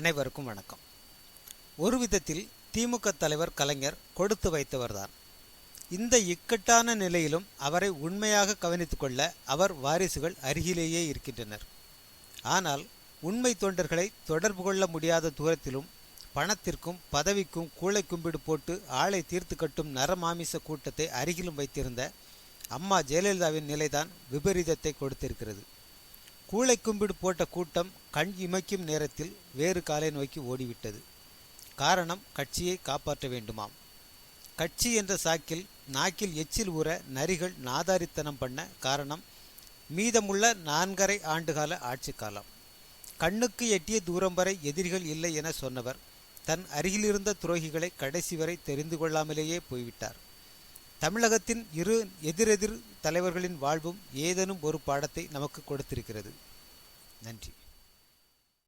அனைவருக்கும் வணக்கம். ஒரு விதத்தில் திமுக தலைவர் கலைஞர் கொடுத்து வைத்தவர்தான். இந்த இக்கட்டான நிலையிலும் அவரை உண்மையாக கவனித்து கொள்ள அவர் வாரிசுகள் அருகிலேயே இருக்கின்றனர். ஆனால் உண்மை தொண்டர்களை தொடர்பு கொள்ள முடியாத தூரத்திலும் பணத்திற்கும் பதவிக்கும் கூளை கும்பிடு போட்டு ஆளை தீர்த்து கட்டும் நரமாமிச கூட்டத்தை அருகிலும் வைத்திருந்த அம்மா ஜெயலலிதாவின் நிலைதான் விபரீதத்தை கொடுத்திருக்கிறது. கூளை கும்பிடு போட்ட கூட்டம் கண் இமைக்கும் நேரத்தில் வேறு காலை நோக்கி ஓடிவிட்டது. காரணம் கட்சியை காப்பாற்ற வேண்டுமாம். கட்சி என்ற சாக்கில் நாக்கில் எச்சில் ஊற நரிகள் நாதாரித்தனம் பண்ண காரணம் மீதமுள்ள நான்கரை ஆண்டுகால ஆட்சி காலம். கண்ணுக்கு எட்டிய தூரம் வரை எதிரிகள் இல்லை என சொன்னவர் தன் அருகிலிருந்த துரோகிகளை கடைசி வரை தெரிந்து கொள்ளாமலேயே போய்விட்டார். தமிழகத்தின் இரு எதிரெதிர் தலைவர்களின் வாழ்வும் ஏதேனும் ஒரு பாடத்தை நமக்கு கொடுத்திருக்கிறது. நன்றி.